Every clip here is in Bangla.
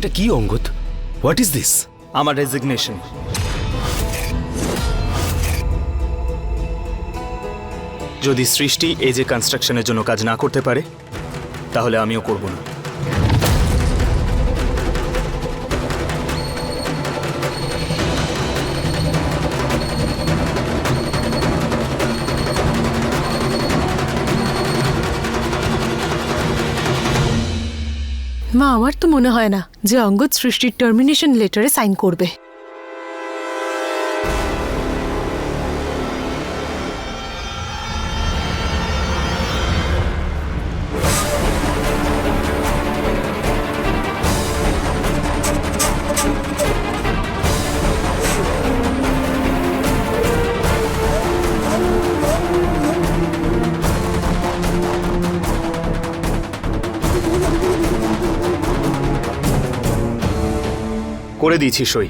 এটা কি অঙ্গদ হোয়াট ইজ দিস আমার রেজিগনেশন যদি সৃষ্টি এই যে কনস্ট্রাকশনের জন্য কাজ না করতে পারে, তাহলে আমিও করব না। মা আমার তো মনে হয় না যে অঙ্গদ সৃষ্টির টার্মিনেশন লেটারে সাইন করবে। করে দিয়েছি সই।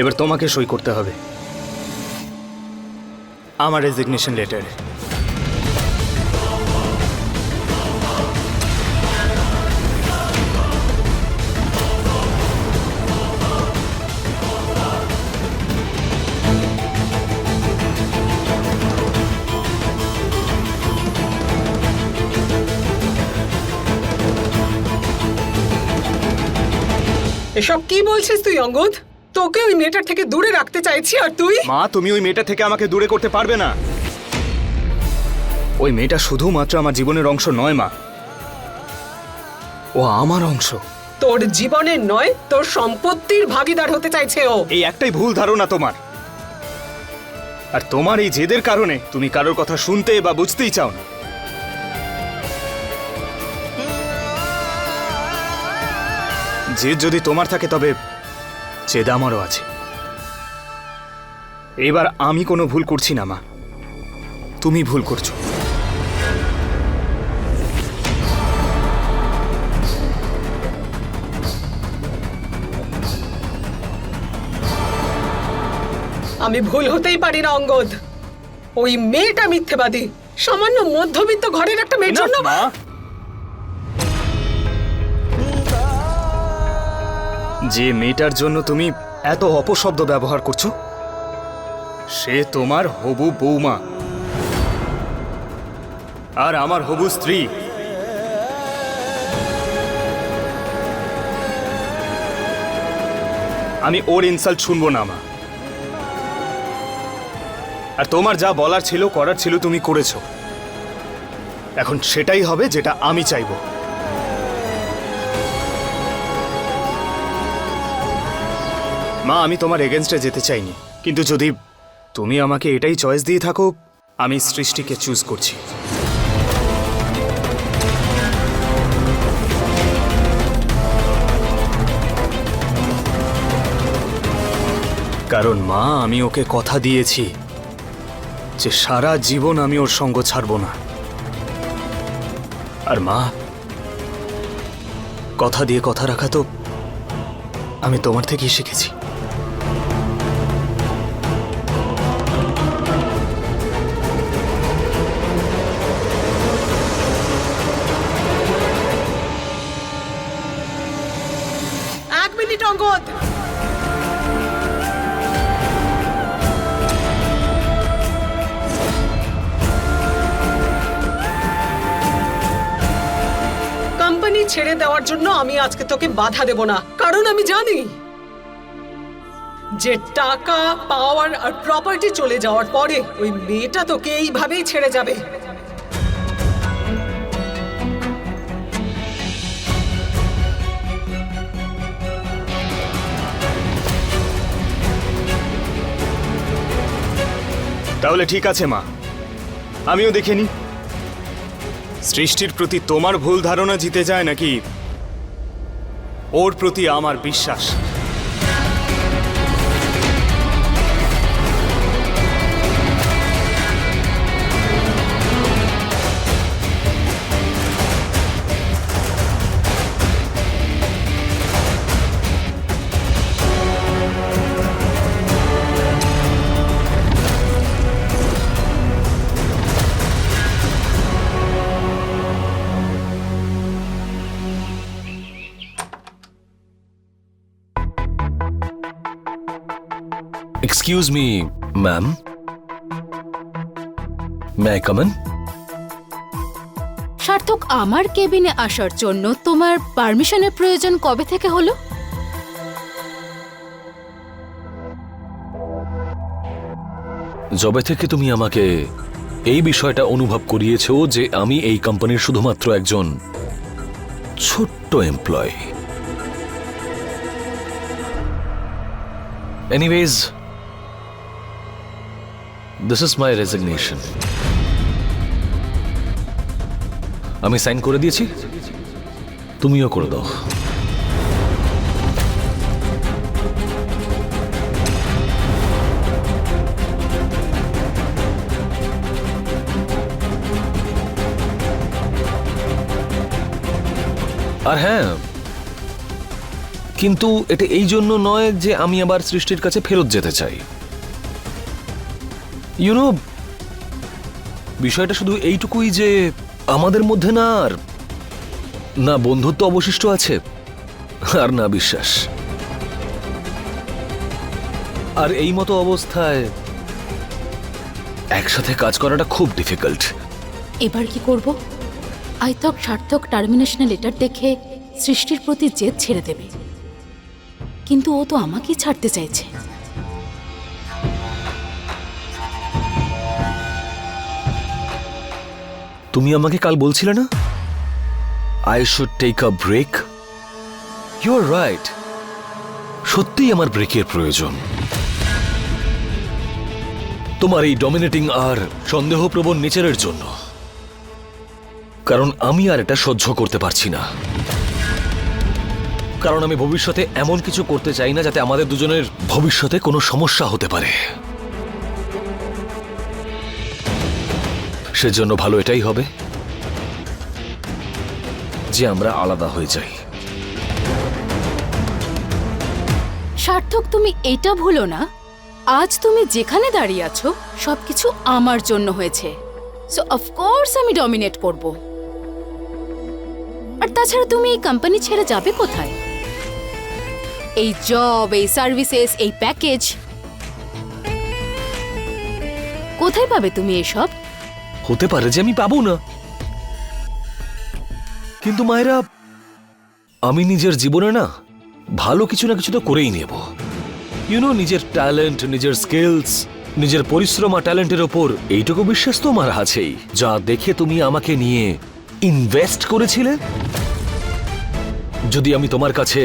এবার তোমাকে সই করতে হবে। আমার রেজিগনেশন লেটারে এসব কি বলছিস তুই অঙ্গদ? তোকে ওই মেয়েটার থেকে দূরে রাখতে চাইছি আর তুই? মা তুমি ওই মেয়েটা থেকে আমাকে দূরে করতে পারবে না। ওই মেয়েটা শুধুমাত্র আমার জীবনের অংশ নয় মা। ও আমার অংশ। তোর জীবনের নয় তোর সম্পত্তির ভাগিদার হতে চাইছে ও। এই একটাই ভুল ধারণা তোমার। আর তোমার এই জেদের কারণে তুমি কারোর কথা শুনতে বা বুঝতেই চাও না। জেদ যদি তোমার থাকে তবে জেদ আমারও আছে। এবার আমি কোনো ভুল করছি না মা। তুমি ভুল করছ। আমি ভুল হতেই পারি না অঙ্গদ। ওই মেয়েটা মিথ্যেবাদী। সামান্য মধ্যবিত্ত ঘরের একটা মেয়ের জন্য মা। যে মেয়েটার জন্য তুমি এত অপশব্দ ব্যবহার করছ, সে তোমার হবু বৌমা। আর আমার হবু স্ত্রী। আমি ওর ইনসাল্ট শুনব না, মা। আর তোমার যা বলার ছিল, করার ছিল তুমি করেছ। এখন সেটাই হবে যেটা আমি চাইব। মা, আমি তোমার এগেনস্টে যেতে চাইনি। কিন্তু যদি তুমি আমাকে এটাই চয়েস দিয়ে থাকো, আমি সৃষ্টিকে চুজ করছি। কারণ মা, আমি ওকে কথা দিয়েছি যে সারা জীবন আমি ওর সঙ্গ ছাড়ব না। আর মা, কথা দিয়ে কথা রাখা তো আমি তোমার থেকেই শিখেছি। মিনিট অঙ্গদ। কোম্পানি ছেড়ে দেওয়ার জন্য আমি আজকে তোকে বাধা দেব না। কারণ আমি জানি যে টাকা পাওয়ার আর প্রপার্টি চলে যাওয়ার পরে ওই মেয়েটা তোকে এইভাবেই ছেড়ে যাবে। তাহলে ঠিক আছে, মা। আমিও দেখে নি। সৃষ্টির প্রতি তোমার ভুল ধারণা জিতে যায় নাকি ওর প্রতি আমার বিশ্বাস? Excuse me ma'am may come in Sarthak আমার কেবিনে আসার জন্য তোমার পারমিশনের প্রয়োজন কবে থেকে হলো? যবে থেকে তুমি আমাকে এই বিষয়টা অনুভব করিয়েছো যে আমি এই কোম্পানির শুধুমাত্র একজন ছোট্ট employee anyways this is my resignation আমি সাইন করে দিয়েছি। তুমিও করে দাও। আর হ্যাঁ কিন্তু এটা এই জন্য নয় যে আমি আবার সৃষ্টির কাছে ফেরত যেতে চাই। ইউনো বিষয়টা শুধু এইটুকুই যে আমাদের মধ্যে না আর, না বন্ধুত্ব অবশিষ্ট আছে, আর না বিশ্বাস। আর এই মতো অবস্থায় একসাথে কাজ করাটা খুব ডিফিকাল্ট এবার কি করব? আইতক সার্থক টার্মিনেশনের লেটার দেখে সৃষ্টির প্রতি জেদ ছেড়ে দেবে। কিন্তু ও তো আমাকেই ছাড়তে চাইছে। তুমি আমাকে কাল বলছিলে না? I should take a break you are right সত্যিই আমার ব্রেকের প্রয়োজন। তোমার এই ডমিনেটিং আর সন্দেহপ্রবণ নেচারের জন্য। কারণ আমি আর এটা সহ্য করতে পারছি না। কারণ আমি ভবিষ্যতে এমন কিছু করতে চাই না যাতে আমাদের দুজনের ভবিষ্যতে কোনো সমস্যা হতে পারে। সেজন্য ভালো এটাই হবে যে আমরা আলাদা হয়ে যাই। সার্থক, তুমি এটা ভুলো না। আজ তুমি যেখানে দাঁড়িয়ে আছো, সবকিছু আমার জন্য হয়েছে। সো অফকোর্স আমি ডমিনেট করব। আর তাছাড়া তুমি এই কোম্পানি ছেড়ে যাবে কোথায়? এই জব এই সার্ভিসেস এই প্যাকেজ কোথায় পাবে তুমি এসব? হতে পারে যে আমি পাবো না। কিন্তু মায়েরা, আমি নিজের জীবনে না, ভালো কিছু না কিছু তো করেই নেব। ইউনো নিজের ট্যালেন্ট নিজের স্কিলস নিজের পরিশ্রম আর ট্যালেন্টের ওপর এইটুকু বিশ্বাস তো আমার আছেই। যা দেখে তুমি আমাকে নিয়ে ইনভেস্ট করেছিলে? যদি আমি তোমার কাছে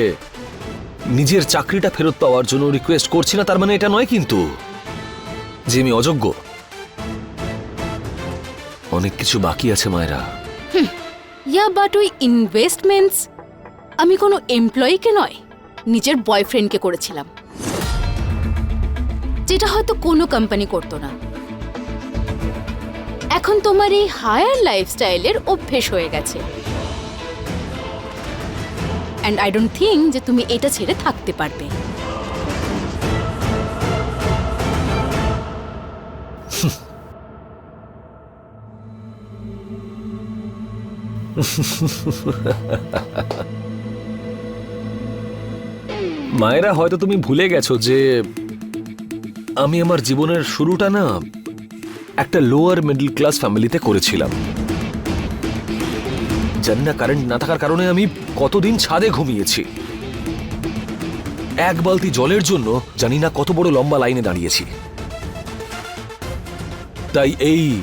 নিজের চাকরিটা ফেরত পাওয়ার জন্য রিকোয়েস্ট করছি না, তার মানে এটা নয় কিন্তু যে আমি অযোগ্য। অনেক কিছু বাকি আছে, মায়েরা। ইয়া বাট ওই ইনভেস্টমেন্টস আমি কোনো এমপ্লয়িকে নয়, নিজের বয়ফ্রেন্ডকে করেছিলাম। যেটা হয়তো কোনো কোম্পানি করতো না। এখন তোমার এই হায়ার লাইফস্টাইলের অভ্যেস হয়ে গেছে। অ্যান্ড আই ডোন্ট থিঙ্ক যে তুমি এটা ছেড়ে থাকতে পারবে। মায়েরা, হয়তো তুমি ভুলে গেছো যে আমি আমার জীবনের শুরুটা না একটা লোয়ার মিডল ক্লাস ফ্যামিলিতে করেছিলাম। জানি না কারেন্ট না থাকার কারণে আমি কতদিন ছাদে ঘুমিয়েছি। এক বালতি জলের জন্য জানি না কত বড় লম্বা লাইনে দাঁড়িয়েছি। তাই এই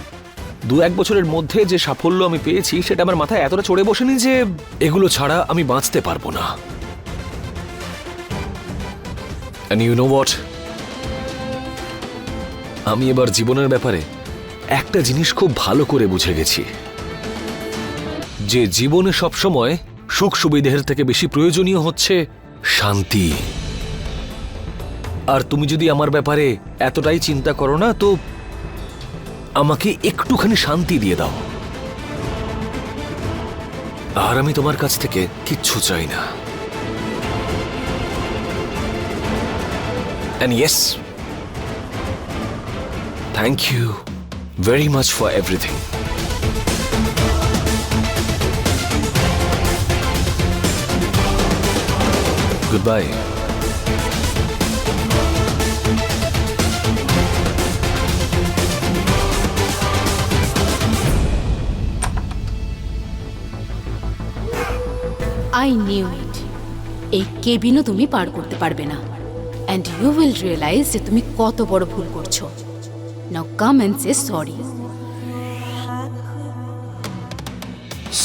দু এক বছরের মধ্যে যে সাফল্য আমি পেয়েছি, সেটা আমার মাথায় এতটা চড়ে বসেনি যে এগুলো ছাড়া আমি বাঁচতে পারব না? আমি এবার জীবনের ব্যাপারে একটা জিনিস খুব ভালো করে বুঝে গেছি। যে জীবনে সবসময় সুখ সুবিধের থেকে বেশি প্রয়োজনীয় হচ্ছে শান্তি। আর তুমি যদি আমার ব্যাপারে এতটাই চিন্তা করো না, তো আমাকে একটুখানি শান্তি দিয়ে দাও। আর আমি তোমার কাছ থেকে কিচ্ছু চাই না। Yes thank you very much for everything good bye I knew it এই কেবিনও তুমি পার করতে পারবে না। অ্যান্ড ইউ উইল রিয়েলাইজ যে তুমি কত বড় ভুল করছ। Now come and say sorry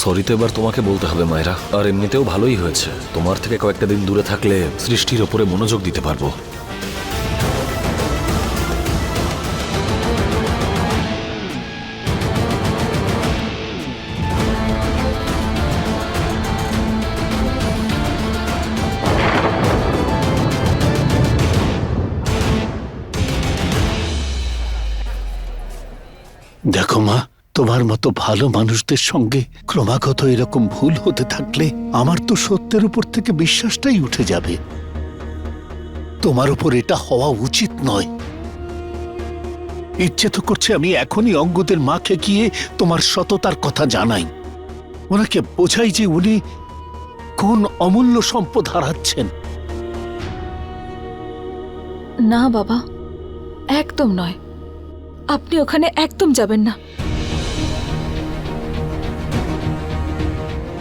sorry তো এবার তোমাকে বলতে হবে, মায়েরা। আর এমনিতেও ভালোই হয়েছে। তোমার থেকে কয়েকটা দিন দূরে থাকলে সৃষ্টির ওপরে মনোযোগ দিতে পারব। মা তোমার মতো ভালো মানুষদের সঙ্গে ক্রমাগত এরকম ভুল হতে থাকলে আমার তো সত্যের উপর থেকে বিশ্বাসটাই উঠে যাবে। তোমার উপর এটা হওয়া উচিত নয়। ইচ্ছে তো করছে আমি এখনই অঙ্গদের মাকে গিয়ে তোমার সততার কথা জানাই। ওনাকে বোঝাই যে উনি কোন অমূল্য সম্পদ হারাচ্ছেন। না বাবা, একদম নয়। আপনি ওখানে একদম যাবেন না।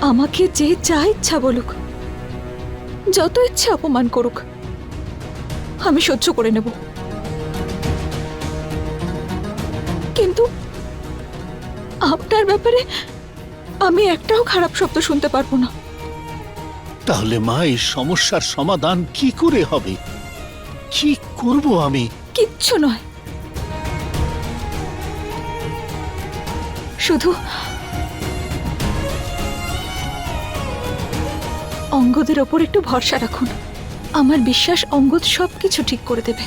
আমাকে যে যা ইচ্ছা বলুক যত ইচ্ছা অপমান করুক আমি সহ্য করে নেব। কিন্তু আপনার ব্যাপারে আমি একটাও খারাপ শব্দ শুনতে পারব না। তাহলে মা এই সমস্যার সমাধান কি করে হবে? কি করব আমি? কিচ্ছু নয়। শুধু অঙ্গদের ওপর একটু ভরসা রাখুন। আমার বিশ্বাস অঙ্গদ সবকিছু ঠিক করে দেবে।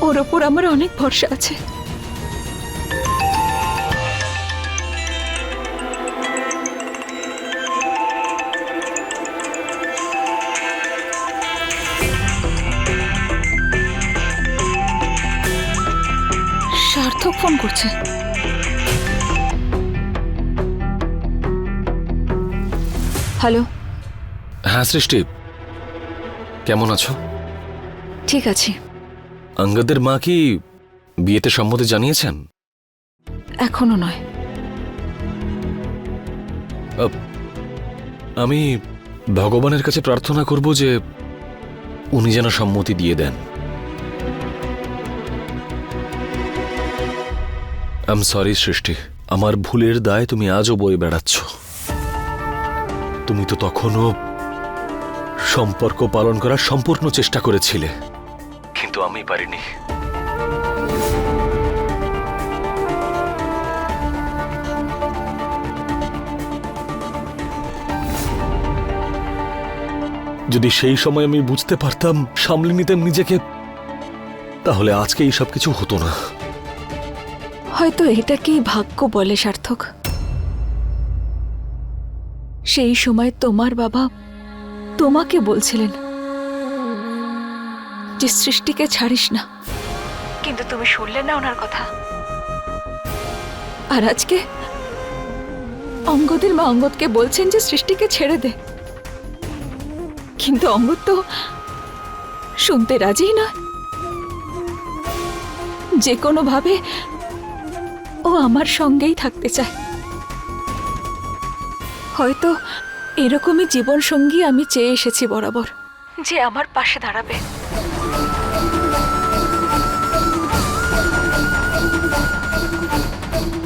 ওর ওপর আমার অনেক ভরসা আছে। সার্থক ফোন করছে। হ্যালো হ্যাঁ সৃষ্টি। কেমন আছো? ঠিক আছে। অঙ্গদের মা কি বিয়েতে সম্মতি জানিয়েছেন? এখনও নয়। আমি ভগবানের কাছে প্রার্থনা করব যে উনি যেন সম্মতি দিয়ে দেন। আম সরি সৃষ্টি। আমার ভুলের দায় তুমি আজও বয়ে বেড়াচ্ছ। তুমি তো তখনও সম্পর্ক পালন করার সম্পূর্ণ চেষ্টা করেছিলে। কিন্তু আমি পারিনি। যদি সেই সময় আমি বুঝতে পারতাম, সামলে নিতাম নিজেকে, তাহলে আজকে এই সব কিছু হতো না। হয়তো এটাকেই ভাগ্য বলে, সার্থক। সেই সময় তোমার বাবা তোমাকে বলছিলেন যে সৃষ্টিকে ছাড়িস না। কিন্তু তুমি শুনলে না ওনার কথা। আর আজকে অঙ্গদের মা অঙ্গদকে বলছেন যে সৃষ্টিকে ছেড়ে দে। কিন্তু অঙ্গদ তো শুনতে রাজি নয়। যে কোনো ভাবে ও আমার সঙ্গেই থাকতে চায়। হয়তো এরকমই জীবন সঙ্গী আমি চেয়ে এসেছি বরাবর, যে আমার পাশে দাঁড়াবে।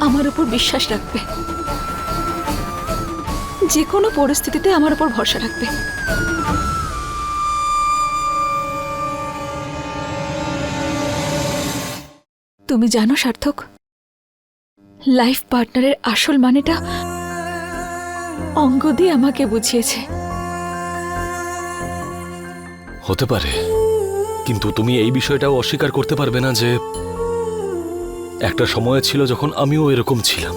আমার উপর বিশ্বাস রাখবে। যে কোনো পরিস্থিতিতে আমার উপর ভরসা রাখবে। তুমি জানো, সার্থক, লাইফ পার্টনারের আসল মানেটা অঙ্গদি আমাকে বুঝিয়েছে। হতে পারে। কিন্তু তুমি এই বিষয়টাও অস্বীকার করতে পারবে না যে একটা সময় ছিল যখন আমিও এরকম ছিলাম।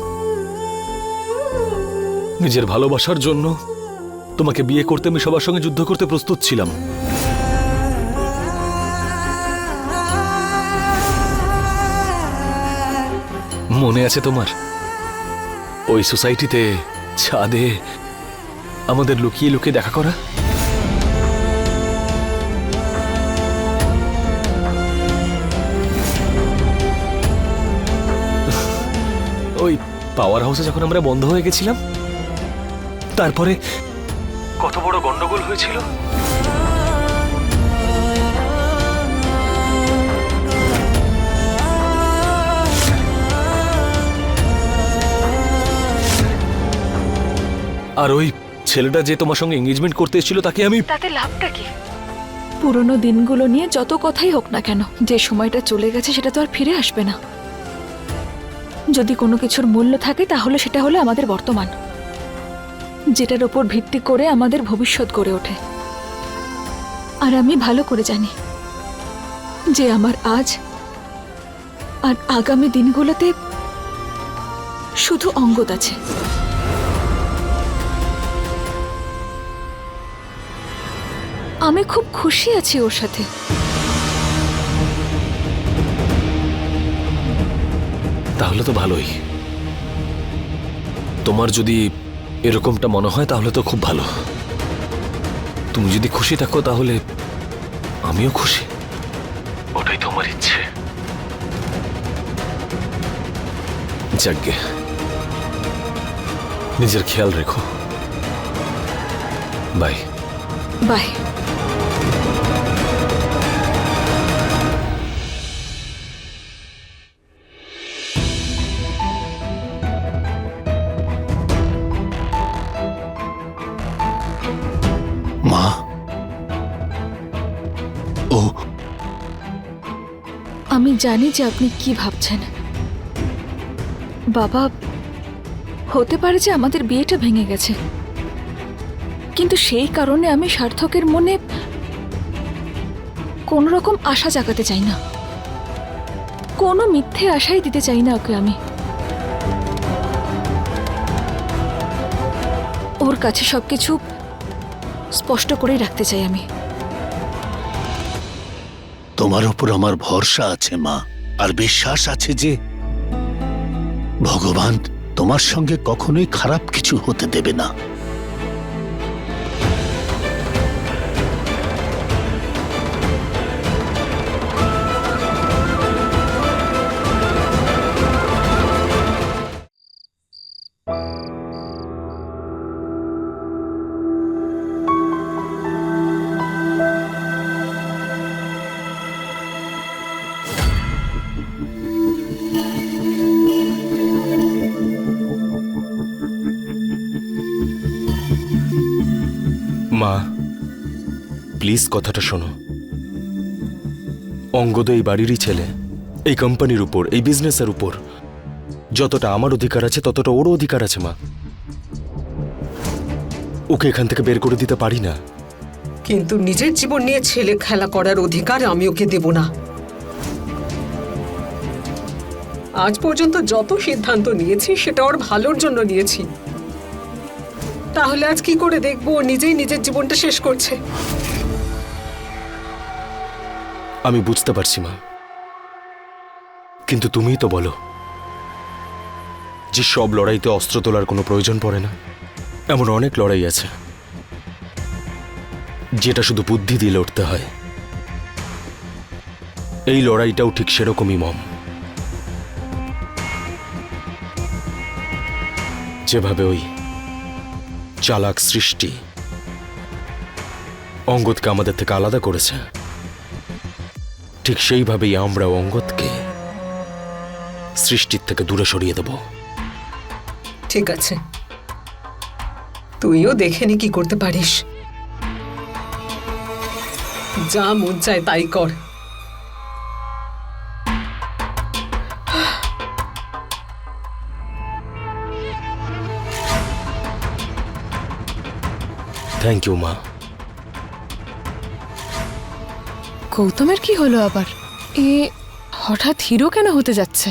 নিজের ভালোবাসার জন্য তোমাকে বিয়ে করতে আমি সবার সঙ্গে যুদ্ধ করতে প্রস্তুত ছিলাম। মনে আছে তোমার? ওই সোসাইটিতে ছাদে আমাদের লুকিয়ে লুকিয়ে দেখা করা? ওই পাওয়ার হাউসে যখন আমরা বন্ধ হয়ে গেছিলাম, তারপরে কত বড় গন্ডগোল হয়েছিল। আর ওই ছেলেটা যে তোমার সঙ্গে এঙ্গেজমেন্ট করতে এসেছিল তাকে আমি তাতে লাভটা কি? পুরনো দিনগুলো নিয়ে যত কথাই হোক না কেন যে সময়টা চলে গেছে সেটা তো আর ফিরে আসবে না। যদি কোনো কিছুর মূল্য থাকে তাহলে সেটা হলো আমাদের বর্তমান যেটার ওপর ভিত্তি করে আমাদের ভবিষ্যৎ গড়ে ওঠে। আর আমি ভালো করে জানি যে আমার আজ আর আগামী দিনগুলোতে শুধু অঙ্গদ আছে। আমি খুব খুশি আছি ওর সাথে। তাহলে তো ভালোই। তোমার যদি এরকমটা মনে হয় তাহলে তো খুব ভালো। তুমি যদি খুশি থাকো তাহলে আমিও খুশি। ওটাই তোমার ইচ্ছে। যাকগে। নিজের খেয়াল রেখো। বাই। বাই। জানি যে আপনি কি ভাবছেন। বাবা, হতে পারে যে আমাদের বিয়েটা ভেঙে গেছে। কিন্তু সেই কারণে আমি সার্থকের মনে কোনো রকম আশা জাগাতে চাই না। কোনো মিথ্যে আশাই দিতে চাই না ওকে আমি। ওর কাছে সবকিছু স্পষ্ট করেই রাখতে চাই আমি। তোমার উপর আমার ভরসা আছে, মা। আর বিশ্বাস আছে যে ভগবান তোমার সঙ্গে কখনোই খারাপ কিছু হতে দেবে না। প্লিজ কথাটা শোনো। অঙ্গদ এই বাড়িরই ছেলে, এই কোম্পানির উপর, এই বিজনেসের উপর। যতটা আমার অধিকার আছে, ততটা ওরও অধিকার আছে, মা। ওকে এখান থেকে বের করে দিতে পারি না। কিন্তু নিজের জীবন নিয়ে ছেলে খেলা করার অধিকার আমি ওকে দেব না। আজ পর্যন্ত যত সিদ্ধান্ত নিয়েছি, সেটা ওর ভালোর জন্য নিয়েছি। তাহলে আজ কি করে দেখব নিজেই নিজের জীবনটা শেষ করছে? আমি বুঝতে পারছি, মা। কিন্তু তুমিই তো বলো, যে সব লড়াইতে অস্ত্র তোলার কোনো প্রয়োজন পড়ে না। এমন অনেক লড়াই আছে, যেটা শুধু বুদ্ধি দিয়ে লড়তে হয়। এই লড়াইটাও ঠিক সেরকমই, মম। যেভাবে ওই চালাক সৃষ্টি অঙ্গদকে আমাদের থেকে আলাদা করেছে ঠিক সেইভাবেই আমরা অঙ্গদকে সৃষ্টির থেকে দূরে সরিয়ে দেব। ঠিক আছে। তুইও দেখে নি কি করতে পারিস। যা মন চায় তাই কর। থ্যাংক ইউ মা। গৌতমের কি হলো আবার? এ হঠাৎ হিরো কেন হতে যাচ্ছে?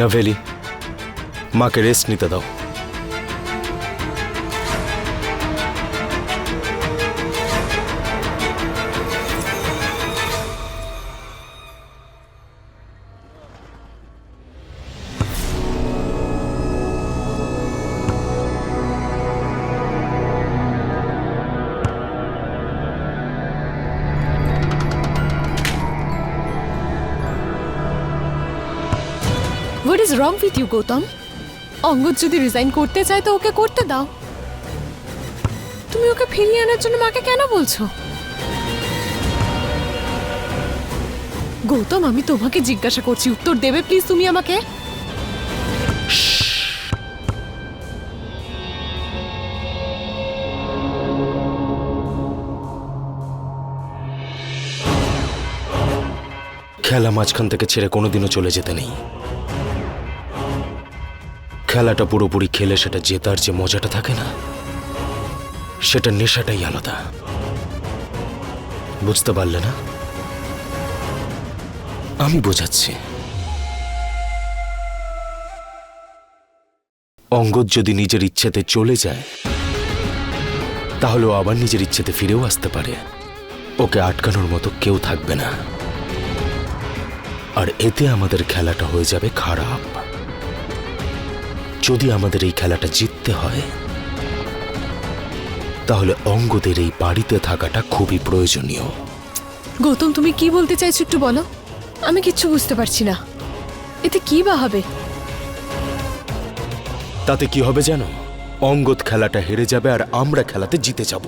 নভেলি, মাকে রেস্ট নিতে দাও। অঙ্গদ যদি রিজাইন করতে চায় তো ওকে করতে দাও। তুমি ওকে ফিরিয়ে আনার জন্য মাকে কেন বলছো? গৌতম, আমি তোমাকে জিজ্ঞাসা করছি, উত্তর দেবে প্লিজ তুমি আমাকে? খেলা মাঝখান থেকে ছেড়ে কোনোদিনও চলে যেতে নেই। খেলাটা পুরোপুরি খেলে সেটা জেতার যে মজাটা থাকে না, সেটা নেশাটাই আলাদা। বুঝতে পারলে না? আমি বোঝাচ্ছি। অঙ্গদ যদি নিজের ইচ্ছেতে চলে যায় তাহলে আবার নিজের ইচ্ছেতে ফিরেও আসতে পারে। ওকে আটকানোর মতো কেউ থাকবে না। আর এতে আমাদের খেলাটা হয়ে যাবে খারাপ। যদি আমাদের এই খেলাটা জিততে হয় তাহলে অঙ্গদের এই বাড়িতে থাকাটা খুবই প্রয়োজনীয়। গৌতম তুমি কি বলতে চাইছো একটু বলো? আমি কিচ্ছু বুঝতে পারছি না। এতে কি বা হবে? তাতে কি হবে জানো? অঙ্গদ খেলাটা হেরে যাবে আর আমরা খেলাতে জিতে যাব।